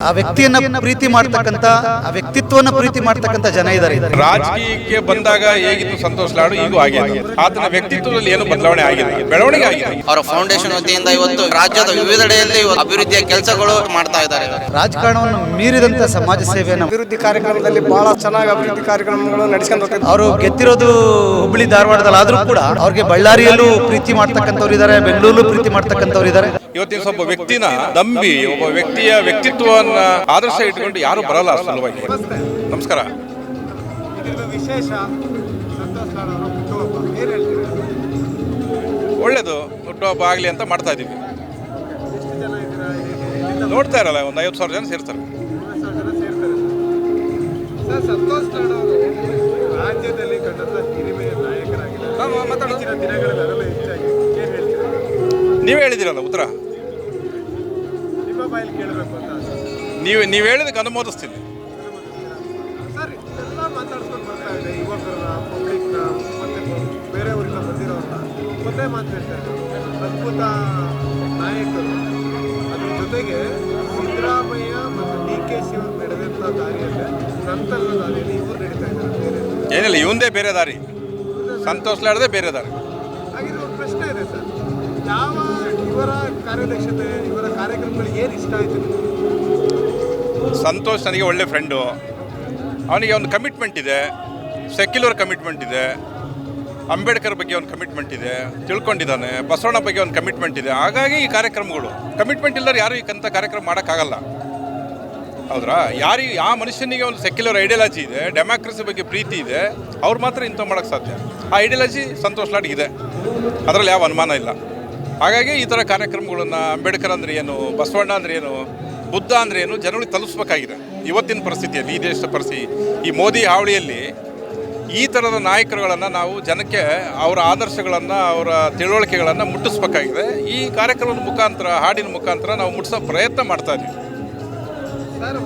ಆ ವ್ಯಕ್ತಿಯನ್ನ ಪ್ರೀತಿ ಮಾಡ್ತಕ್ಕಂತ ಆ ವ್ಯಕ್ತಿತ್ವನ ಪ್ರೀತಿ ಮಾಡ್ತಕ್ಕಂತ ಜನ ಇದ್ದಾರೆ ರಾಜಕೀಯಕ್ಕೆ ಬಂದಾಗ ಹೇಗಿತ್ತು ಸಂತೋಷ್ ಲಾಡು? ಈಗ ಆಗಿದೆ ಆತನ ವ್ಯಕ್ತಿತ್ವದಲ್ಲಿ ಏನು ಬದಲಾವಣೆ ಆಗಿದೆ ಬೆಳವಣಿಗೆ ಆಗಿದೆ ಅವರ ಫೌಂಡೇಶನ್ ವತಿಯಿಂದ ಇವತ್ತು ರಾಜ್ಯದ ವಿವಿಧೆಡೆಯಲ್ಲಿ ಅಭಿವೃದ್ಧಿಯ ಕೆಲಸಗಳು ಮಾಡ್ತಾ ಇದ್ದಾರೆ. ರಾಜಕಾರಣವನ್ನು ಮೀರಿದಂತ ಸಮಾಜ ಸೇವೆಯನ್ನು ಅಭಿವೃದ್ಧಿ ಕಾರ್ಯಕ್ರಮದಲ್ಲಿ ಬಹಳ ಚೆನ್ನಾಗಿ ಅಭಿವೃದ್ಧಿ ಕಾರ್ಯಕ್ರಮಗಳು ನಡೆಸಿಕೊಂಡು ಹೋಗ್ತಿದ್ದಾರೆ ಅವರು ಗೆದ್ದಿರೋದು ಹುಬ್ಬಳ್ಳಿ ಧಾರವಾಡದಲ್ಲಿ ಆದ್ರೂ ಕೂಡ ಅವ್ರಿಗೆ ಬಳ್ಳಾರಿಯಲ್ಲೂ ಪ್ರೀತಿ ಮಾಡ್ತಕ್ಕಂಥವ್ರು ಇದ್ದಾರೆ ಬೆಂಗಳೂರಲ್ಲೂ ಪ್ರೀತಿ ಮಾಡ್ತಕ್ಕಂಥವ್ರು ಇದ್ದಾರೆ. ಇವತ್ತಿನ ಸ್ವಲ್ಪ ವ್ಯಕ್ತಿನ ನಂಬಿ ಒಬ್ಬ ವ್ಯಕ್ತಿಯ ವ್ಯಕ್ತಿತ್ವವನ್ನ ಆದರ್ಶ ಇಟ್ಕೊಂಡು ಯಾರು ಬರಲ್ಲ ಸುಲಭವಾಗಿ ನಮಸ್ಕಾರ. ವಿಶೇಷ ಒಳ್ಳೇದು ಹುಟ್ಟುಹಬ್ಬ ಆಗಲಿ ಅಂತ ಮಾಡ್ತಾ ಹೇಗೆ ನೋಡ್ತಾ ಇರಲ್ಲ, ಒಂದು ಐವತ್ತು ಸಾವಿರ ಜನ ಸೇರ್ತಾರೆ. ನೀವೇ ಹೇಳಿದಿರಲ್ಲ ಉತ್ತರ. ನೀವು ನೀವು ಹೇಳಿದಕ್ಕೆ ಅನುಮೋದಿಸ್ತೀನಿ ಅದ್ಭುತ ನಾಯಕರು. ಅದ್ರ ಜೊತೆಗೆ ಸಿದ್ದರಾಮಯ್ಯ ಮತ್ತು ಡಿ ಕೆ ಶಿವ ನಡೆದಂಥ ದಾರಿಯಲ್ಲಿ ನಂತರದ ದಾರಿಯಲ್ಲಿ ಇವರು ನಡೀತಾ ಇದ್ದಾರೆ ಬೇರೆ. ಏನಿಲ್ಲ ಇವಂದೇ ಬೇರೆ ದಾರಿ. ಸಂತೋಷ್ ಲಾಡದೆ ಬೇರೆ ದಾರಿ. ಹಾಗಿದ್ರೆ ಒಂದು ಪ್ರಶ್ನೆ ಇದೆ ಸರ್. ಯಾವ ಇವರ ಕಾರ್ಯದಕ್ಷತೆ ಇವರ ಕಾರ್ಯಕ್ರಮಗಳು ಏನು ಇಷ್ಟ ಆಯ್ತು ಸಂತೋಷ್ ನನಗೆ ಒಳ್ಳೆ ಫ್ರೆಂಡು ಅವನಿಗೆ ಒಂದು ಕಮಿಟ್ಮೆಂಟ್ ಇದೆ. ಸೆಕ್ಯುಲರ್ ಕಮಿಟ್ಮೆಂಟ್ ಇದೆ. ಅಂಬೇಡ್ಕರ್ ಬಗ್ಗೆ ಒಂದು ಕಮಿಟ್ಮೆಂಟ್ ಇದೆ. ತಿಳ್ಕೊಂಡಿದ್ದಾನೆ. ಬಸವಣ್ಣ ಬಗ್ಗೆ ಒಂದು ಕಮಿಟ್ಮೆಂಟ್ ಇದೆ. ಹಾಗಾಗಿ ಈ ಕಾರ್ಯಕ್ರಮಗಳು. ಕಮಿಟ್ಮೆಂಟ್ ಇಲ್ಲದ್ರೆ ಯಾರು ಈ ಕಂತ ಕಾರ್ಯಕ್ರಮ ಮಾಡೋಕ್ಕಾಗಲ್ಲ. ಹೌದ್ರಾ? ಯಾರಿಗೆ ಯಾವ ಮನುಷ್ಯನಿಗೆ ಒಂದು ಸೆಕ್ಯುಲರ್ ಐಡಿಯಾಲಜಿ ಇದೆ. ಡೆಮಾಕ್ರಸಿ ಬಗ್ಗೆ ಪ್ರೀತಿ ಇದೆ. ಅವ್ರು ಮಾತ್ರ ಇಂಥ ಮಾಡೋಕ್ಕೆ ಸಾಧ್ಯ. ಆ ಐಡಿಯಾಲಜಿ ಸಂತೋಷ್ ಲಾಡ್ಗಿದೆ ಇದೆ. ಅದರಲ್ಲಿ ಯಾವ ಅನುಮಾನ ಇಲ್ಲ. ಹಾಗಾಗಿ ಈ ಥರ ಕಾರ್ಯಕ್ರಮಗಳನ್ನು ಅಂಬೇಡ್ಕರ್ ಅಂದ್ರೆ ಏನು, ಬಸವಣ್ಣ ಅಂದ್ರೆ ಏನು ಬುದ್ಧ ಅಂದರೆ ಏನು? ಜನಗಳಿಗೆ ತಲುಪಿಸ್ಬೇಕಾಗಿದೆ. ಇವತ್ತಿನ ಪರಿಸ್ಥಿತಿಯಲ್ಲಿ, ಈ ದೇಶದ ಪರಿಸ್ಥಿತಿ. ಈ ಮೋದಿ ಹಾವಳಿಯಲ್ಲಿ ಈ ಥರದ ನಾಯಕರುಗಳನ್ನು ನಾವು ಜನಕ್ಕೆ ಅವರ ಆದರ್ಶಗಳನ್ನು, ಅವರ ತಿಳುವಳಿಕೆಗಳನ್ನು ಮುಟ್ಟಿಸ್ಬೇಕಾಗಿದೆ. ಈ ಕಾರ್ಯಕ್ರಮದ ಮುಖಾಂತರ, ಹಾಡಿನ ಮುಖಾಂತರ ನಾವು ಮುಟ್ಟಿಸೋ ಪ್ರಯತ್ನ ಮಾಡ್ತಾ ಇದ್ದೀವಿ. ಸರ್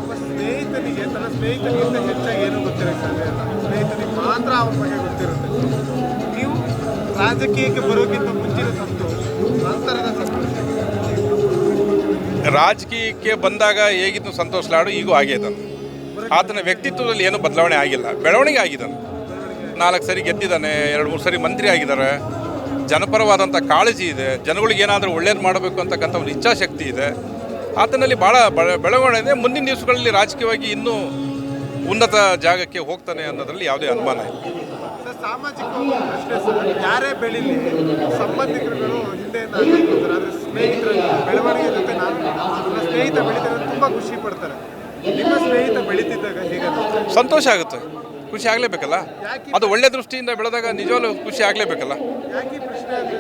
ಬರೋಕ್ಕಿಂತ ಮುಂಚಿನ ತನ್ನ ಸ್ನೇಹಿತನಿಗಿಂತ ರಾಜಕೀಯಕ್ಕೆ ಬಂದಾಗ ಹೇಗಿತ್ತು ಸಂತೋಷ್ ಲಾಡು? ಈಗೂ ಆಗಿದ್ದಾನೆ ಆತನ ವ್ಯಕ್ತಿತ್ವದಲ್ಲಿ ಏನು ಬದಲಾವಣೆ ಆಗಿಲ್ಲ. ಬೆಳವಣಿಗೆ ಆಗಿದ್ದಾನೆ. ನಾಲ್ಕು ಸರಿ ಗೆದ್ದಿದ್ದಾನೆ, ಎರಡು, ಮೂರು ಸರಿ ಮಂತ್ರಿ ಆಗಿದ್ದಾರೆ. ಜನಪರವಾದಂಥ ಕಾಳಜಿ ಇದೆ. ಜನಗಳಿಗೆ ಏನಾದರೂ ಒಳ್ಳೇದು ಮಾಡಬೇಕು ಅಂತಕ್ಕಂಥ ಒಂದು ಇಚ್ಛಾಶಕ್ತಿ ಇದೆ. ಆತನಲ್ಲಿ ಭಾಳ ಬೆಳ- ಬೆಳವಣಿಗೆ ಇದೆ. ಮುಂದಿನ ದಿವಸಗಳಲ್ಲಿ ರಾಜಕೀಯವಾಗಿ ಇನ್ನೂ ಉನ್ನತ ಜಾಗಕ್ಕೆ ಹೋಗ್ತಾನೆ ಅನ್ನೋದರಲ್ಲಿ ಯಾವುದೇ ಅನುಮಾನ ಇಲ್ಲ. ಸರ್ ಸಾಮಾಜಿಕ ಒಂದು ಪ್ರಶ್ನೆ ಸರ್. ಯಾರೇ ಬೆಳೀಲಿ ಸಂಬಂಧಿಕರುಗಳು ಹಿಂದೆಯಿಂದ ಸರ್ ಆದರೆ ಸ್ನೇಹಿತರ ಬೆಳವಣಿಗೆ ಜೊತೆ ನಾನು ನನ್ನ ಸ್ನೇಹಿತ ಬೆಳೀತಾರೆ ತುಂಬ ಖುಷಿ ಪಡ್ತಾರೆ. ನಿಮ್ಮ ಸ್ನೇಹಿತ ಬೆಳೀತಿದ್ದಾಗ ಹೇಗೆ ಸಂತೋಷ ಆಗುತ್ತೆ. ಖುಷಿ ಆಗಲೇಬೇಕಲ್ಲ? ಅದು ಒಳ್ಳೆ ದೃಷ್ಟಿಯಿಂದ ಬೆಳೆದಾಗ ನಿಜವಾಗ್ಲೂ ಖುಷಿ ಆಗಲೇಬೇಕಲ್ಲ? ಯಾಕೆ ಪ್ರಶ್ನೆ ಅಂದರೆ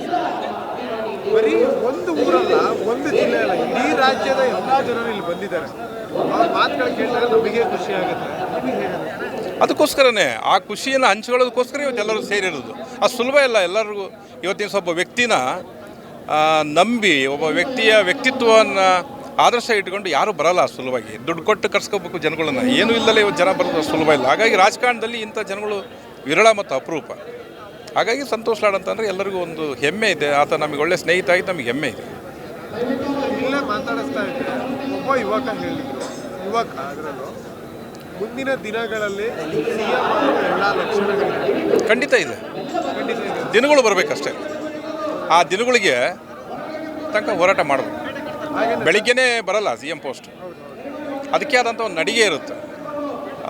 ಬರೀ ಒಂದು ಊರಲ್ಲ, ಒಂದು ಜಿಲ್ಲೆ ಅಲ್ಲ, ಇಡೀ ರಾಜ್ಯದ ಎಲ್ಲ ಜನರು ಇಲ್ಲಿ ಬಂದಿದ್ದಾರೆ. ಅವ್ರ ಮಾತುಗಳು ಕೇಳಿದಾಗ ನಮಗೆ ಖುಷಿ ಆಗುತ್ತೆ. ಅದಕ್ಕೋಸ್ಕರನೇ ಆ ಖುಷಿಯನ್ನು ಹಂಚ್ಕೊಳ್ಳೋದಕ್ಕೋಸ್ಕರ ಇವತ್ತು ಎಲ್ಲರೂ ಸೇರಿರೋದು. ಅದು ಸುಲಭ ಇಲ್ಲ, ಎಲ್ಲರಿಗೂ ಇವತ್ತಿನ ಒಬ್ಬ ವ್ಯಕ್ತಿನ ನಂಬಿ, ಒಬ್ಬ ವ್ಯಕ್ತಿಯ ವ್ಯಕ್ತಿತ್ವವನ್ನು ಆದರ್ಶ ಇಟ್ಕೊಂಡು ಯಾರೂ ಬರಲ್ಲ ಸುಲಭವಾಗಿ. ದುಡ್ಡು ಕೊಟ್ಟು ಕರ್ಸ್ಕೋಬೇಕು ಜನಗಳನ್ನ. ಏನೂ ಇಲ್ಲದೆ ಇವತ್ತು ಜನ ಬರೋದು ಸುಲಭ ಇಲ್ಲ. ಹಾಗಾಗಿ ರಾಜಕಾರಣದಲ್ಲಿ ಇಂಥ ಜನಗಳು ವಿರಳ ಮತ್ತು ಅಪರೂಪ. ಹಾಗಾಗಿ ಸಂತೋಷ್ ಲಾಡ್ ಅಂತಂದರೆ ಎಲ್ಲರಿಗೂ ಒಂದು ಹೆಮ್ಮೆ ಇದೆ. ಆತ ನಮಗೆ ಒಳ್ಳೆ ಸ್ನೇಹಿತ ಆಗಿ ನಮಗೆ ಹೆಮ್ಮೆ ಇದೆ. ಇಲ್ಲೇ ಮಾತಾಡಿಸ್ತಾ ಇದ್ದೆ ಒಬ್ಬ ಯುವಕ ಹೇಳಿದ್ರು. ಯುವಕ ಅದರಲ್ಲೂ ಮುಂದಿನ ದಿನಗಳಲ್ಲಿ ಎಲ್ಲ ಖಂಡಿತ ಇದೆ. ದಿನಗಳು ಬರಬೇಕಷ್ಟೇ. ಆ ದಿನಗಳಿಗೆ ತನಕ ಹೋರಾಟ ಮಾಡಬೇಕು. ಬೆಳಿಗ್ಗೆನೇ ಬರಲ್ಲ ಸಿ ಎಂ ಪೋಸ್ಟ್ ಅದಕ್ಕೆ ಆದಂಥ ಒಂದು ನಡಿಗೆ ಇರುತ್ತೆ.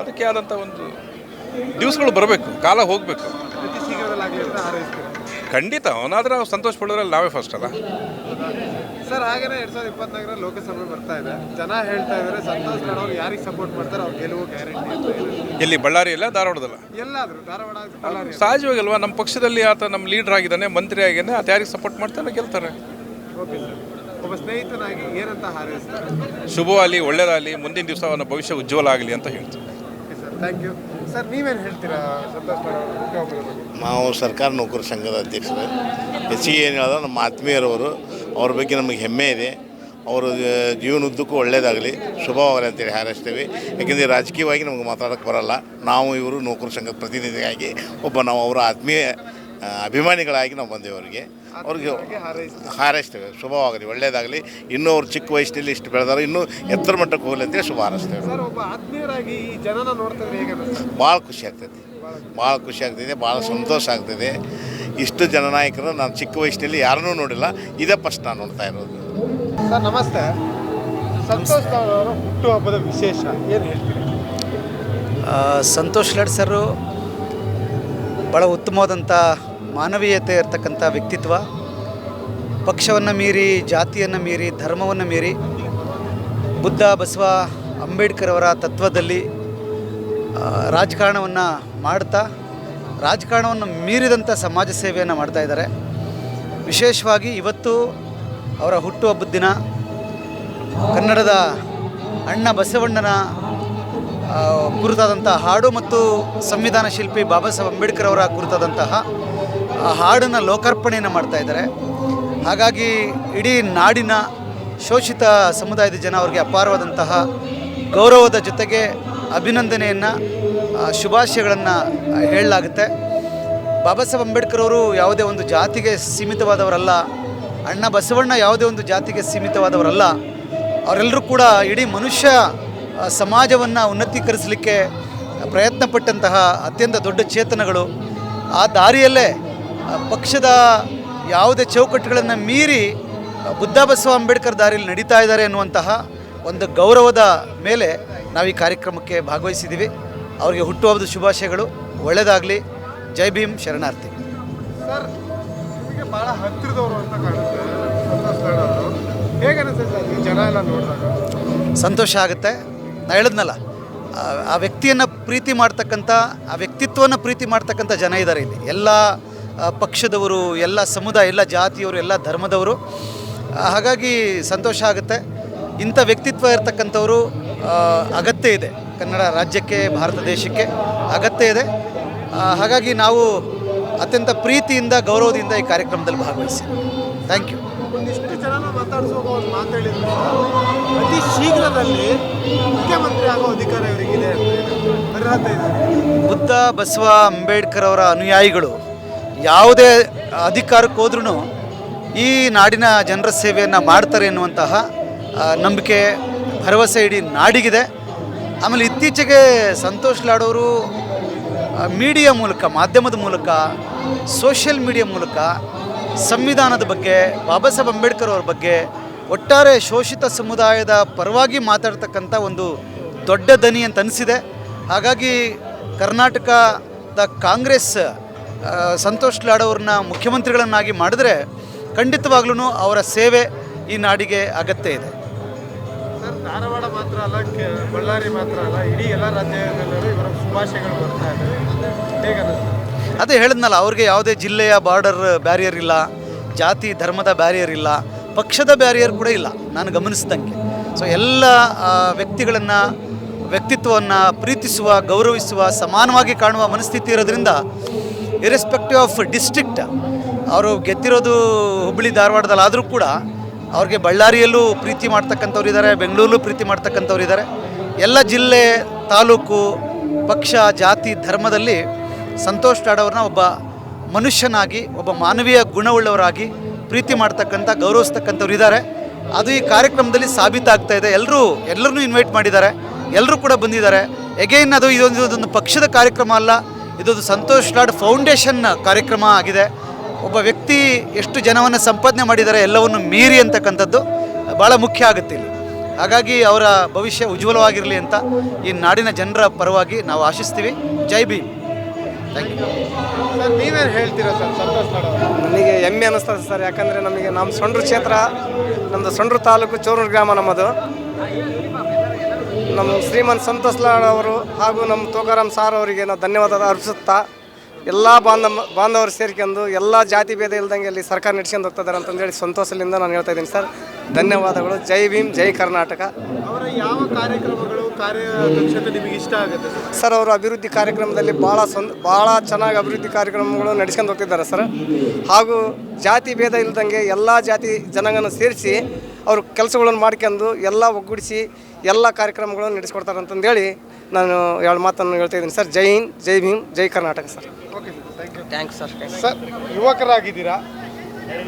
ಅದಕ್ಕೆ ಆದಂಥ ಒಂದು ದಿವಸಗಳು ಬರಬೇಕು. ಕಾಲ ಹೋಗಬೇಕು ಅತಿ ಶೀಘ್ರದಲ್ಲಾಗಲಿ ಅಂತ ಹಾರೈಸ್ತೀನಿ ಖಂಡಿತ ಅವನಾದ್ರೆ ನಾವು ಸಂತೋಷ ಪಡೋದ್ರಲ್ಲಿ ನಾವೇ ಫಸ್ಟ್ ಅಲ್ಲ. ಸರ್ ಹಾಗೇನೆ ಎರಡ್ ಸಾವಿರದ ಇಪ್ಪತ್ನಾಲ್ಕರ ಲೋಕಸಭೆ ಬರ್ತಾ ಇದೆ. ಜನ ಹೇಳ್ತಾ ಇದ್ದಾರೆ ಸಂತೋಷ್ ಗಡ ಅವ್ರು ಯಾರಿಗೆ ಸಪೋರ್ಟ್ ಮಾಡ್ತಾರೆ ಅವ್ರ ಗೆಲುವು ಗ್ಯಾರಂಟಿ ಅಂತ ಎಲ್ಲಿ ಬಳ್ಳಾರಿ ಇಲ್ಲ ಧಾರವಾಡದಲ್ಲ? ಎಲ್ಲಾದರೂ ಧಾರವಾಡ ಬಳ್ಳಾರಿ ಸಹಜವಾಗಲ್ವಾ ನಮ್ಮ ಪಕ್ಷದಲ್ಲಿ ಆತ ನಮ್ಮ ಲೀಡರ್ ಆಗಿದ್ದಾನೆ ಮಂತ್ರಿ ಆಗಿದ್ದಾನೆ ಆತ ಯಾರಿಗೆ ಸಪೋರ್ಟ್ ಮಾಡ್ತಾನೆ ಗೆಲ್ತಾರೆ. ಓಕೆ ಸರ್ ಒಬ್ಬ ಸ್ನೇಹಿತನಾಗಿ ಏನಂತ ಹಾರೈಸ್ತಾರೆ? ಶುಭವಾಗಲಿ ಒಳ್ಳೇದಾಗಲಿ ಮುಂದಿನ ದಿವಸ ಅವನ ಭವಿಷ್ಯ ಉಜ್ವಲ ಆಗಲಿ ಅಂತ ಹೇಳ್ತೀನಿ. Okay sir thank you sir, ನೀವೇನು ಹೇಳ್ತೀರಾ ನಾವು ಸರ್ಕಾರ ನೌಕರ ಸಂಘದ ಅಧ್ಯಕ್ಷರು. ಹೆಚ್ಚಿಗೆ ಏನು ಹೇಳಿದ್ರೆ ನಮ್ಮ ಆತ್ಮೀಯರವರು, ಅವ್ರ ಬಗ್ಗೆ ನಮಗೆ ಹೆಮ್ಮೆ ಇದೆ. ಅವರು ಜೀವನದ್ದಕ್ಕೂ ಒಳ್ಳೆಯದಾಗಲಿ ಶುಭವಾಗಲಿ ಅಂತೇಳಿ ಹಾರೈಸ್ತೇವೆ. ಯಾಕೆಂದರೆ ರಾಜಕೀಯವಾಗಿ ನಮಗೆ ಮಾತಾಡೋಕ್ಕೆ ಬರಲ್ಲ. ನಾವು ಇವರು ನೌಕರ ಸಂಘದ ಪ್ರತಿನಿಧಿಯಾಗಿ ಒಬ್ಬ ನಾವು ಅವರ ಆತ್ಮೀಯ ಅಭಿಮಾನಿಗಳಾಗಿ ನಾವು ಬಂದೇವೆ ಅವರಿಗೆ ಅವ್ರಿಗೆ ಹಾರೈಸ್ತೀವಿ. ಶುಭವಾಗಲಿ ಒಳ್ಳೆಯದಾಗಲಿ. ಇನ್ನೂ ಅವ್ರು ಚಿಕ್ಕ ವಯಸ್ಸಿನಲ್ಲಿ ಇಷ್ಟು ಬೆಳೆದಾರೆ. ಇನ್ನೂ ಎತ್ತರ ಮಟ್ಟಕ್ಕೆ ಹೋಗಲಿ ಅಂತೇಳಿ ಶುಭ ಹಾರೈಸ್ತೇವೆ. ಸರ್ ಒಬ್ಬ ಆತ್ಮೀಯರಾಗಿ ಈ ಜನನ ನೋಡ್ತಾ ಇದ್ರೆ ಹೇಗೆ ಅನಿಸ್ತದೆ ಭಾಳ ಖುಷಿ ಆಗ್ತೈತಿ ಭಾಳ ಖುಷಿ ಆಗ್ತಿದೆ ಭಾಳ ಸಂತೋಷ ಆಗ್ತಿದೆ. ಇಷ್ಟು ಜನನಾಯಕರು ನಾನು ಚಿಕ್ಕ ವಯಸ್ಸಿನಲ್ಲಿ ಯಾರನ್ನೂ ನೋಡಿಲ್ಲ. ಇದೇ ಫಸ್ಟ್ ನಾನು ನೋಡ್ತಾ ಇರೋದು. ಸರ್ ನಮಸ್ತೆ. ಸಂತೋಷ್ ಹುಟ್ಟು ಹುಟ್ಟುಹಬ್ಬದ ವಿಶೇಷ ಏನು ಹೇಳ್ತೀರಿ? ಸಂತೋಷ್ ಲಾಡ್ ಸರು ಭಾಳ ಉತ್ತಮವಾದಂಥ ಮಾನವೀಯತೆ ಇರ್ತಕ್ಕಂಥ ವ್ಯಕ್ತಿತ್ವ, ಪಕ್ಷವನ್ನು ಮೀರಿ, ಜಾತಿಯನ್ನು ಮೀರಿ, ಧರ್ಮವನ್ನು ಮೀರಿ, ಬುದ್ಧ, ಬಸವ, ಅಂಬೇಡ್ಕರ್ ಅವರ ತತ್ವದಲ್ಲಿ ರಾಜಕಾರಣವನ್ನು ಮಾಡ್ತಾ, ರಾಜಕಾರಣವನ್ನು ಮೀರಿದಂಥ ಸಮಾಜ ಸೇವೆಯನ್ನು ಮಾಡ್ತಾ ಇದ್ದಾರೆ. ವಿಶೇಷವಾಗಿ ಇವತ್ತು ಅವರ ಹುಟ್ಟುಹಬ್ಬದ ದಿನ, ಕನ್ನಡದ ಅಣ್ಣ ಬಸವಣ್ಣನ ಕುರಿತಾದಂಥ ಹಾಡು ಮತ್ತು ಸಂವಿಧಾನ ಶಿಲ್ಪಿ ಬಾಬಾ ಸಾಹೇಬ್ ಅಂಬೇಡ್ಕರ್ ಅವರ ಕುರಿತಾದಂತಹ ಆ ಹಾಡನ್ನು ಲೋಕಾರ್ಪಣೆಯನ್ನು ಮಾಡ್ತಾ ಇದ್ದಾರೆ. ಹಾಗಾಗಿ ಇಡೀ ನಾಡಿನ ಶೋಷಿತ ಸಮುದಾಯದ ಜನ ಅವರಿಗೆ ಅಪಾರವಾದಂತಹ ಗೌರವದ ಜೊತೆಗೆ ಅಭಿನಂದನೆಯನ್ನು ಶುಭಾಶಯಗಳನ್ನು ಹೇಳಲಾಗುತ್ತೆ. ಬಾಬಾ ಸಾಹೇಬ್ ಅಂಬೇಡ್ಕರ್ ಅವರು ಯಾವುದೇ ಒಂದು ಜಾತಿಗೆ ಸೀಮಿತವಾದವರಲ್ಲ, ಅಣ್ಣ ಬಸವಣ್ಣ ಯಾವುದೇ ಒಂದು ಜಾತಿಗೆ ಸೀಮಿತವಾದವರಲ್ಲ, ಅವರೆಲ್ಲರೂ ಕೂಡ ಇಡೀ ಮನುಷ್ಯ ಸಮಾಜವನ್ನು ಉನ್ನತೀಕರಿಸಲಿಕ್ಕೆ ಪ್ರಯತ್ನಪಟ್ಟಂತಹ ಅತ್ಯಂತ ದೊಡ್ಡ ಚೇತನಗಳು ಆ ದಾರಿಯಲ್ಲೇ ಪಕ್ಷದ ಯಾವುದೇ ಚೌಕಟ್ಟುಗಳನ್ನು ಮೀರಿ ಬುದ್ಧ ಬಸವ ಅಂಬೇಡ್ಕರ್ ದಾರಿಯಲ್ಲಿ ನಡೀತಾ ಇದ್ದಾರೆ ಅನ್ನುವಂತಹ ಒಂದು ಗೌರವದ ಮೇಲೆ ನಾವು ಈ ಕಾರ್ಯಕ್ರಮಕ್ಕೆ ಭಾಗವಹಿಸಿದ್ದೀವಿ. ಅವರಿಗೆ ಹುಟ್ಟುಹಬ್ಬದ ಶುಭಾಶಯಗಳು. ಒಳ್ಳೆಯದಾಗಲಿ ಜೈ ಭೀಮ್. ಶರಣಾರ್ಥಿ. ಸರ್ ಭಾಳ ಹತ್ತಿರದವರು ಅಂತ ಕಾಣುತ್ತೆ. ಜನ ಎಲ್ಲ ನೋಡಿದಾಗ? ಸಂತೋಷ ಆಗುತ್ತೆ. ನಾ ಹೇಳಿದ್ನಲ್ಲ ಆ- ವ್ಯಕ್ತಿಯನ್ನು ಪ್ರೀತಿ ಮಾಡ್ತಕ್ಕಂಥ ಆ ವ್ಯಕ್ತಿತ್ವವನ್ನು ಪ್ರೀತಿ ಮಾಡ್ತಕ್ಕಂಥ ಜನ ಇದ್ದಾರೆ ಇಲ್ಲಿ. ಎಲ್ಲ ಪಕ್ಷದವರು ಎಲ್ಲ ಸಮುದಾಯ ಎಲ್ಲ ಜಾತಿಯವರು ಎಲ್ಲ ಧರ್ಮದವರು. ಹಾಗಾಗಿ ಸಂತೋಷ ಆಗುತ್ತೆ. ಇಂಥ ವ್ಯಕ್ತಿತ್ವ ಇರತಕ್ಕಂಥವರು ಅಗತ್ಯ ಇದೆ. ಕನ್ನಡ ರಾಜ್ಯಕ್ಕೆ ಭಾರತ ದೇಶಕ್ಕೆ ಅಗತ್ಯ ಇದೆ. ಹಾಗಾಗಿ ನಾವು ಅತ್ಯಂತ ಪ್ರೀತಿಯಿಂದ ಗೌರವದಿಂದ ಈ ಕಾರ್ಯಕ್ರಮದಲ್ಲಿ ಭಾಗವಹಿಸಿ. ಥ್ಯಾಂಕ್ ಯು ಒಂದಿಷ್ಟು ಜನನ ಮಾತಾಡಿಸುವಾಗ ಅತಿ ಶೀಘ್ರದಲ್ಲಿ ಮುಖ್ಯಮಂತ್ರಿ ಆಗೋ ಅಧಿಕಾರ ಇವರಿಗಿದೆ. ಅರ್ಹತೆ ಇದೆ ಬುದ್ಧ ಬಸವ ಅಂಬೇಡ್ಕರ್ ಅವರ ಅನುಯಾಯಿಗಳು. ಯಾವುದೇ ಅಧಿಕಾರಕ್ಕೆ ಹೋದ್ರೂ ಈ ನಾಡಿನ ಜನರ ಸೇವೆಯನ್ನು ಮಾಡ್ತಾರೆ ಎನ್ನುವಂತಹ ನಂಬಿಕೆ, ಭರವಸೆ ಇಡೀ ನಾಡಿಗಿದೆ. ಆಮೇಲೆ ಇತ್ತೀಚೆಗೆ ಸಂತೋಷ್ ಲಾಡೋರು ಮೀಡಿಯಾ ಮೂಲಕ, ಮಾಧ್ಯಮದ ಮೂಲಕ, ಸೋಷಿಯಲ್ ಮೀಡಿಯಾ ಮೂಲಕ ಸಂವಿಧಾನದ ಬಗ್ಗೆ, ಬಾಬಾ ಸಾಹೇಬ್ ಅಂಬೇಡ್ಕರ್ ಅವ್ರ ಬಗ್ಗೆ ಒಟ್ಟಾರೆ ಶೋಷಿತ ಸಮುದಾಯದ ಪರವಾಗಿ ಮಾತಾಡ್ತಕ್ಕಂಥ ಒಂದು ದೊಡ್ಡ ದನಿ ಅಂತ ಅನಿಸಿದೆ. ಹಾಗಾಗಿ ಕರ್ನಾಟಕದ ಕಾಂಗ್ರೆಸ್ ಸಂತೋಷ್ ಲಾಡ್ ಅವ್ರನ್ನ ಮುಖ್ಯಮಂತ್ರಿಗಳನ್ನಾಗಿ ಮಾಡಿದ್ರೆ ಖಂಡಿತವಾಗ್ಲೂ ಅವರ ಸೇವೆ ಈ ನಾಡಿಗೆ ಅಗತ್ಯ ಇದೆ. ಸರ್ ಧಾರವಾಡ ಮಾತ್ರ ಅಲ್ಲ ಬಳ್ಳಾರಿ ಮಾತ್ರ ಅಲ್ಲ ಇಡೀ ಎಲ್ಲ ರಾಜ್ಯಗಳಲ್ಲೂ ಇವರ ಶುಭಾಶಯಗಳು ಬರ್ತಾ ಇದೆ. ಅದೇ ಹೇಳಿದ್ನಲ್ಲ ಅವ್ರಿಗೆ ಯಾವುದೇ ಜಿಲ್ಲೆಯ ಬಾರ್ಡರ್ ಬ್ಯಾರಿಯರ್ ಇಲ್ಲ ಜಾತಿ ಧರ್ಮದ ಬ್ಯಾರಿಯರ್ ಇಲ್ಲ ಪಕ್ಷದ ಬ್ಯಾರಿಯರ್ ಕೂಡ ಇಲ್ಲ ನಾನು ಗಮನಿಸಿದಂಗೆ. ಸೊ ಎಲ್ಲ ವ್ಯಕ್ತಿಗಳನ್ನು ವ್ಯಕ್ತಿತ್ವವನ್ನು ಪ್ರೀತಿಸುವ ಗೌರವಿಸುವ ಸಮಾನವಾಗಿ ಕಾಣುವ ಮನಸ್ಥಿತಿ ಇರೋದ್ರಿಂದ ಇರೆಸ್ಪೆಕ್ಟಿವ್ ಆಫ್ ಡಿಸ್ಟ್ರಿಕ್ಟ್ ಅವರು ಗೆದ್ದಿರೋದು ಹುಬ್ಬಳ್ಳಿ ಧಾರವಾಡದಲ್ಲಿ ಆದರೂ ಕೂಡ ಅವ್ರಿಗೆ ಬಳ್ಳಾರಿಯಲ್ಲೂ ಪ್ರೀತಿ ಮಾಡ್ತಕ್ಕಂಥವ್ರು ಇದ್ದಾರೆ, ಬೆಂಗಳೂರಲ್ಲೂ ಪ್ರೀತಿ ಮಾಡ್ತಕ್ಕಂಥವ್ರು ಇದ್ದಾರೆ. ಎಲ್ಲ ಜಿಲ್ಲೆ, ತಾಲೂಕು, ಪಕ್ಷ, ಜಾತಿ, ಧರ್ಮದಲ್ಲಿ ಸಂತೋಷ್ ಲಾಡ್ ಅವ್ರನ್ನ ಒಬ್ಬ ಮನುಷ್ಯನಾಗಿ, ಒಬ್ಬ ಮಾನವೀಯ ಗುಣವುಳ್ಳವರಾಗಿ ಪ್ರೀತಿ ಮಾಡ್ತಕ್ಕಂಥ, ಗೌರವಿಸ್ತಕ್ಕಂಥವ್ರು ಇದ್ದಾರೆ. ಅದು ಈ ಕಾರ್ಯಕ್ರಮದಲ್ಲಿ ಸಾಬೀತಾಗ್ತಾ ಇದೆ. ಎಲ್ಲರೂ ಎಲ್ಲರನ್ನೂ ಇನ್ವೈಟ್ ಮಾಡಿದ್ದಾರೆ. ಎಲ್ಲರೂ ಕೂಡ ಬಂದಿದ್ದಾರೆ. ಎಗೈನ್ ಅದು ಇದೊಂದು ಇದೊಂದು ಪಕ್ಷದ ಕಾರ್ಯಕ್ರಮ ಅಲ್ಲ. ಇದೊಂದು ಸಂತೋಷ್ ಲಾಡ್ ಫೌಂಡೇಶನ್ ಕಾರ್ಯಕ್ರಮ ಆಗಿದೆ. ಒಬ್ಬ ವ್ಯಕ್ತಿ ಎಷ್ಟು ಜನವನ್ನು ಸಂಪಾದನೆ ಮಾಡಿದ್ದಾರೆ ಎಲ್ಲವನ್ನು ಮೀರಿ ಅಂತಕ್ಕಂಥದ್ದು ಭಾಳ ಮುಖ್ಯ ಆಗುತ್ತೆ ಇಲ್ಲಿ. ಹಾಗಾಗಿ ಅವರ ಭವಿಷ್ಯ ಉಜ್ವಲವಾಗಿರಲಿ ಅಂತ ಈ ನಾಡಿನ ಜನರ ಪರವಾಗಿ ನಾವು ಆಶಿಸ್ತೀವಿ. ಜೈ ಭೀಮ್. ಥ್ಯಾಂಕ್ ಯು ಸರ್ ನೀವೇನು ಹೇಳ್ತೀರಾ ಸರ್ ಸಂತೋಷ್ ನನಗೆ ಹೆಮ್ಮೆ ಅನ್ನಿಸ್ತದೆ ಸರ್ ಯಾಕಂದರೆ ನಮಗೆ ನಮ್ಮ ಸೊಂಡ್ರ ಕ್ಷೇತ್ರ ನಮ್ಮದು ಸೊಂಡ್ರ ತಾಲೂಕು ಚೋರೂರು ಗ್ರಾಮ ನಮ್ಮದು. ನಮ್ಮ ಶ್ರೀಮನ್ ಸಂತೋಷ್ ಲಾಡ್ ಅವರು ಹಾಗೂ ನಮ್ಮ ತೋಕಾರಾಮ್ ಸಾರ್ ಅವರಿಗೆ ನಾವು ಧನ್ಯವಾದ ಅರ್ಪಿಸುತ್ತಾ ಎಲ್ಲ ಬಾಂಧವ ಬಾಂಧವರು ಸೇರ್ಕೊಂಡು ಎಲ್ಲ ಜಾತಿ ಭೇದ ಇಲ್ದಂಗೆ ಅಲ್ಲಿ ಸರ್ಕಾರ ನಡೆಸ್ಕೊಂಡು ಹೋಗ್ತಿದ್ದಾರೆ ಅಂತಂದೇಳಿ ಸಂತೋಷದಿಂದ ನಾನು ಹೇಳ್ತಾ ಇದ್ದೀನಿ ಸರ್. ಧನ್ಯವಾದಗಳು. ಜೈ ಭೀಮ್ ಜೈ ಕರ್ನಾಟಕ. ಅವರ ಯಾವ ಕಾರ್ಯಕ್ರಮಗಳು ಕಾರ್ಯದಕ್ಷತೆ ನಿಮಗೆ ಇಷ್ಟ ಆಗುತ್ತೆ ಸರ್? ಅವರು ಅಭಿವೃದ್ಧಿ ಕಾರ್ಯಕ್ರಮದಲ್ಲಿ ಭಾಳ ಸೊಂದ್ ಭಾಳ ಚೆನ್ನಾಗಿ ಅಭಿವೃದ್ಧಿ ಕಾರ್ಯಕ್ರಮಗಳು ನಡೆಸ್ಕೊಂಡು ಹೋಗ್ತಿದ್ದಾರೆ ಸರ್. ಹಾಗೂ ಜಾತಿ ಭೇದ ಇಲ್ದಂಗೆ ಎಲ್ಲ ಜಾತಿ ಜನಾಂಗನ ಸೇರಿಸಿ ಅವರು ಕೆಲಸಗಳನ್ನು ಮಾಡ್ಕೊಂಡು ಎಲ್ಲ ಒಗ್ಗೂಡಿಸಿ ಎಲ್ಲ ಕಾರ್ಯಕ್ರಮಗಳನ್ನು ನಡೆಸ್ಕೊಡ್ತಾರೆ ಅಂತಂದೇಳಿ ನಾನು ಎರಡು ಮಾತನ್ನು ಹೇಳ್ತಾ ಇದ್ದೀನಿ. Sir Jai Hind Jai Bhim Jai Karnataka sir. Okay sir thank you thanks sir sir ಯುವಕರಾಗಿದ್ದೀರಾ?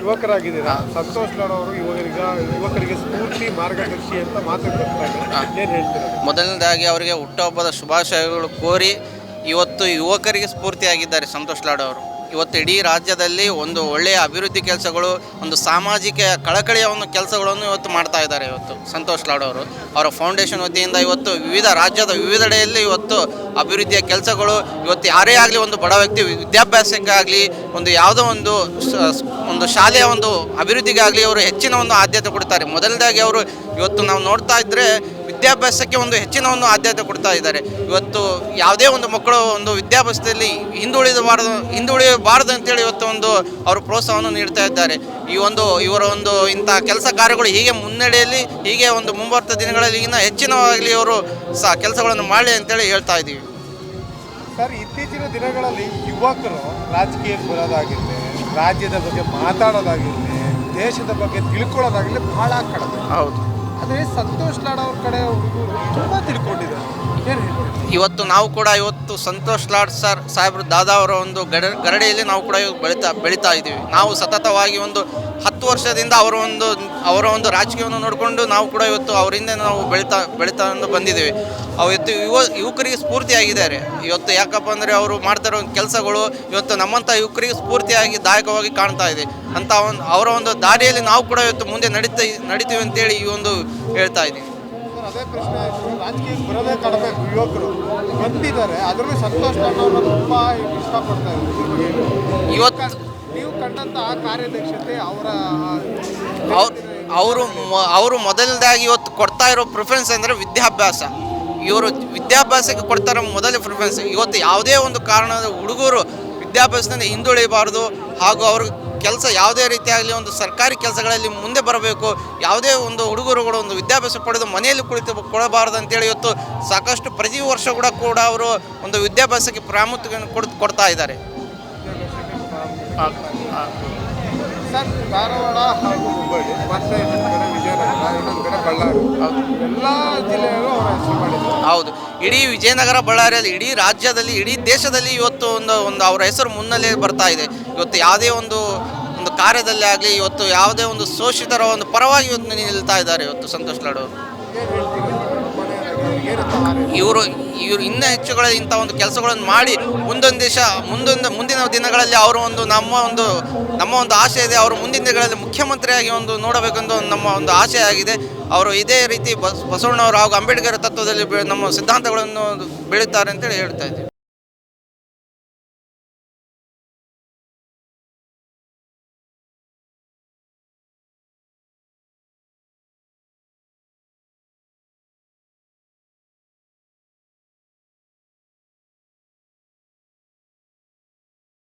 ಯುವಕರಾಗಿದ್ದೀರಾ? ಸಂತೋಷ್ ಲಾಡ್ ಅವರು ಯುವಕರಿಗ ಯುವಕರಿಗೆ ಸ್ಫೂರ್ತಿ ಮಾರ್ಗದರ್ಶಿ ಅಂತ ಮಾತಾಡ್ತಾರೆ ಏನ್ ಹೇಳ್ತೀರಾ? ಮೊದಲನೇದಾಗಿ ಅವರಿಗೆ ಹುಟ್ಟುಹಬ್ಬದ ಶುಭಾಶಯಗಳು ಕೋರಿ ಇವತ್ತು ಯುವಕರಿಗೆ ಸ್ಫೂರ್ತಿಯಾಗಿದ್ದಾರೆ ಸಂತೋಷ್ ಲಾಡ್ ಅವರು. ಇವತ್ತು ಇಡೀ ರಾಜ್ಯದಲ್ಲಿ ಒಂದು ಒಳ್ಳೆಯ ಅಭಿವೃದ್ಧಿ ಕೆಲಸಗಳು, ಒಂದು ಸಾಮಾಜಿಕ ಕಳಕಳಿಯ ಒಂದು ಕೆಲಸಗಳನ್ನು ಇವತ್ತು ಮಾಡ್ತಾ ಇದ್ದಾರೆ ಇವತ್ತು ಸಂತೋಷ್ ಲಾಡ್ ಅವರು. ಅವರ ಫೌಂಡೇಶನ್ ವತಿಯಿಂದ ಇವತ್ತು ವಿವಿಧ ರಾಜ್ಯದ ವಿವಿಧೆಡೆಯಲ್ಲಿ ಇವತ್ತು ಅಭಿವೃದ್ಧಿಯ ಕೆಲಸಗಳು, ಇವತ್ತು ಯಾರೇ ಆಗಲಿ ಒಂದು ಬಡ ವ್ಯಕ್ತಿ ವಿದ್ಯಾಭ್ಯಾಸಕ್ಕಾಗಲಿ, ಒಂದು ಯಾವುದೋ ಒಂದು ಒಂದು ಶಾಲೆಯ ಒಂದು ಅಭಿವೃದ್ಧಿಗಾಗಲಿ ಅವರು ಹೆಚ್ಚಿನ ಒಂದು ಆದ್ಯತೆ ಕೊಡ್ತಾರೆ. ಮೊದಲನೇದಾಗಿ ಅವರು ಇವತ್ತು ನಾವು ನೋಡ್ತಾ ಇದ್ದರೆ ವಿದ್ಯಾಭ್ಯಾಸಕ್ಕೆ ಒಂದು ಹೆಚ್ಚಿನ ಒಂದು ಆದ್ಯತೆ ಕೊಡ್ತಾ ಇದ್ದಾರೆ. ಇವತ್ತು ಯಾವುದೇ ಒಂದು ಮಕ್ಕಳು ಒಂದು ವಿದ್ಯಾಭ್ಯಾಸದಲ್ಲಿ ಹಿಂದುಳಿದಬಾರದು ಹಿಂದುಳಿಯಬಾರದು ಅಂತೇಳಿ ಇವತ್ತು ಒಂದು ಅವರು ಪ್ರೋತ್ಸಾಹವನ್ನು ನೀಡ್ತಾ ಇದ್ದಾರೆ. ಈ ಒಂದು ಇವರ ಒಂದು ಇಂಥ ಕೆಲಸ ಕಾರ್ಯಗಳು ಹೀಗೆ ಮುನ್ನಡೆಯಲ್ಲಿ ಹೀಗೆ ಒಂದು ಮುಂಬರ್ತ ದಿನಗಳಲ್ಲಿ ಇನ್ನೂ ಹೆಚ್ಚಿನವಾಗಲಿ ಅವರು ಸಹ ಕೆಲಸಗಳನ್ನು ಮಾಡಲಿ ಅಂತೇಳಿ ಹೇಳ್ತಾ ಇದ್ದೀವಿ. ಸರ್ ಇತ್ತೀಚಿನ ದಿನಗಳಲ್ಲಿ ಯುವಕರು ರಾಜಕೀಯಕ್ಕೆ ಬರೋದಾಗಿರಲಿ ರಾಜ್ಯದ ಬಗ್ಗೆ ಮಾತಾಡೋದಾಗಿರಲಿ ದೇಶದ ಬಗ್ಗೆ ತಿಳ್ಕೊಳ್ಳೋದಾಗಿರಲಿ ಬಹಳ ಕಡಿಮೆ. ಹೌದು. ಆದರೆ ಸಂತೋಷ್ ಲಾಡ್ ಅವ್ರ ಕಡೆ ಹುಡುಗರು ತುಂಬ ತಿಳ್ಕೊಂಡಿದ್ದಾರೆ. ಇವತ್ತು ನಾವು ಕೂಡ ಇವತ್ತು ಸಂತೋಷ್ ಲಾಡ್ ಸರ್ ಸಾಹೇಬ್ರು ದಾದಾ ಅವರ ಒಂದು ಗಡ, ಗರಡಿಯಲ್ಲಿ ನಾವು ಕೂಡ ಇವತ್ತು ಬೆಳೀತಾ ಬೆಳೀತಾ ಇದ್ದೀವಿ. ನಾವು ಸತತವಾಗಿ ಒಂದು ಹತ್ತು ವರ್ಷದಿಂದ ಅವರ ಒಂದು ಅವರ ಒಂದು ರಾಜಕೀಯವನ್ನು ನೋಡಿಕೊಂಡು ನಾವು ಕೂಡ ಇವತ್ತು ಅವರಿಂದ ನಾವು ಬೆಳೀತಾ ಬೆಳೀತಾ ಬಂದಿದ್ದೀವಿ. ಅವತ್ತು ಯುವ, ಯುವಕರಿಗೆ ಸ್ಫೂರ್ತಿಯಾಗಿದ್ದಾರೆ. ಇವತ್ತು ಯಾಕಪ್ಪ ಅಂದರೆ ಅವರು ಮಾಡ್ತಿರೋ ಕೆಲಸಗಳು ಇವತ್ತು ನಮ್ಮಂಥ ಯುವಕರಿಗೆ ಸ್ಫೂರ್ತಿಯಾಗಿ ದಾಯಕವಾಗಿ ಕಾಣ್ತಾ ಇದೆ. ಅಂತ ಒಂದು, ಅವರ ಒಂದು ದಾರಿಯಲ್ಲಿ ನಾವು ಕೂಡ ಇವತ್ತು ಮುಂದೆ ನಡೀತಾ, ನಡೀತೀವಿ ಅಂತೇಳಿ ಈ ಒಂದು ಹೇಳ್ತಾ ಇದ್ದೀವಿ. ಸರ್ ಅದೇ ಪ್ರಶ್ನೆ ರಾಜಕೀಯ ರಾಜಕೀಯಕ್ಕೆ ಬರೋದೇ ಕಡಬೇಕು ಯುವಕರು ಬಂದಿದ್ದಾರೆ. ಅದರಲ್ಲೂ ಸಂತೋಷ ಅವ್ರನ್ನ ತುಂಬ ಇಷ್ಟಪಡ್ತಾ ಇದ್ದಾರೆ. ಇವತ್ತು ನೀವು ಕಂಡಂತ ಆ ಕಾರ್ಯದಕ್ಷತೆ ಅವರ ಅವ್ರು ಅವರು ಮೊದಲನೇದಾಗಿ ಇವತ್ತು ಕೊಡ್ತಾ ಇರೋ ಪ್ರಿಫರೆನ್ಸ್ ಅಂದರೆ ವಿದ್ಯಾಭ್ಯಾಸ. ಇವರು ವಿದ್ಯಾಭ್ಯಾಸಕ್ಕೆ ಕೊಡ್ತಾ ಇರೋ ಮೊದಲ ಪ್ರಿಫರೆನ್ಸ್ ಇವತ್ತು ಯಾವುದೇ ಒಂದು ಕಾರಣದ ಹುಡುಗರು ವಿದ್ಯಾಭ್ಯಾಸದಿಂದ ಹಿಂದುಳಿಬಾರ್ದು ಹಾಗೂ ಅವ್ರ ಕೆಲಸ ಯಾವುದೇ ರೀತಿಯಾಗಲಿ ಒಂದು ಸರ್ಕಾರಿ ಕೆಲಸಗಳಲ್ಲಿ ಮುಂದೆ ಬರಬೇಕು ಯಾವುದೇ ಒಂದು ಹುಡುಗರುಗಳು ಒಂದು ವಿದ್ಯಾಭ್ಯಾಸ ಪಡೆದು ಮನೆಯಲ್ಲಿ ಕುಳಿತು ಕೊಡಬಾರ್ದು ಅಂತೇಳಿ ಇವತ್ತು ಸಾಕಷ್ಟು ಪ್ರತಿ ವರ್ಷ ಕೂಡ ಕೂಡ ಅವರು ಒಂದು ವಿದ್ಯಾಭ್ಯಾಸಕ್ಕೆ ಪ್ರಾಮುಖ್ಯತೆಯನ್ನು ಕೊಡ್ ಕೊಡ್ತಾ ಇದ್ದಾರೆ. ಸರ್ ಧಾರವಾಡ ಹಾಗೂ ಹುಬ್ಬಳ್ಳಿ ಮತ್ತೆ ಇನ್ನೊಂದು ಕಡೆ ವಿಜಯನಗರ ಇನ್ನೊಂದು ಕಡೆ ಬಳ್ಳಾರಿ ಎಲ್ಲ ಜಿಲ್ಲೆಯಲ್ಲೂ ಅವರ ಹೆಸರು ಮಾಡಿದ್ದಾರೆ. ಹೌದು ಇಡೀ ವಿಜಯನಗರ ಬಳ್ಳಾರಿಯಲ್ಲಿ ಇಡೀ ರಾಜ್ಯದಲ್ಲಿ ಇಡೀ ದೇಶದಲ್ಲಿ ಇವತ್ತು ಒಂದು ಒಂದು ಅವರ ಹೆಸರು ಮುನ್ನೆಲೆ ಬರ್ತಾ ಇದೆ. ಇವತ್ತು ಯಾವುದೇ ಒಂದು ಒಂದು ಕಾರ್ಯದಲ್ಲಿ ಆಗಲಿ, ಇವತ್ತು ಯಾವುದೇ ಒಂದು ಶೋಷಿತರ ಒಂದು ಪರವಾಗಿ ಇವತ್ತು ನಿಲ್ತಾ ಇದ್ದಾರೆ ಇವತ್ತು ಸಂತೋಷ್ ಲಾಡ್? ಇವರು ಇವರು ಇನ್ನೂ ಹೆಚ್ಚುಗಳ ಇಂಥ ಒಂದು ಕೆಲಸಗಳನ್ನು ಮಾಡಿ ಮುಂದೊಂದು ದೇಶ ಮುಂದೊಂದು, ಮುಂದಿನ ದಿನಗಳಲ್ಲಿ ಅವರು ಒಂದು ನಮ್ಮ ಒಂದು ನಮ್ಮ ಒಂದು ಆಸೆ ಇದೆ. ಅವರು ಮುಂದಿನ ದಿನಗಳಲ್ಲಿ ಮುಖ್ಯಮಂತ್ರಿಯಾಗಿ ಒಂದು ನೋಡಬೇಕೆಂದು ನಮ್ಮ ಒಂದು ಆಸೆ ಆಗಿದೆ. ಅವರು ಇದೇ ರೀತಿ ಬಸ್, ಬಸವಣ್ಣವರು ಹಾಗೂ ಅಂಬೇಡ್ಕರ್ ತತ್ವದಲ್ಲಿ ನಮ್ಮ ಸಿದ್ಧಾಂತಗಳನ್ನು ಬೆಳೀತಾರೆ ಅಂತೇಳಿ ಹೇಳ್ತಾ ಇದ್ದೀವಿ.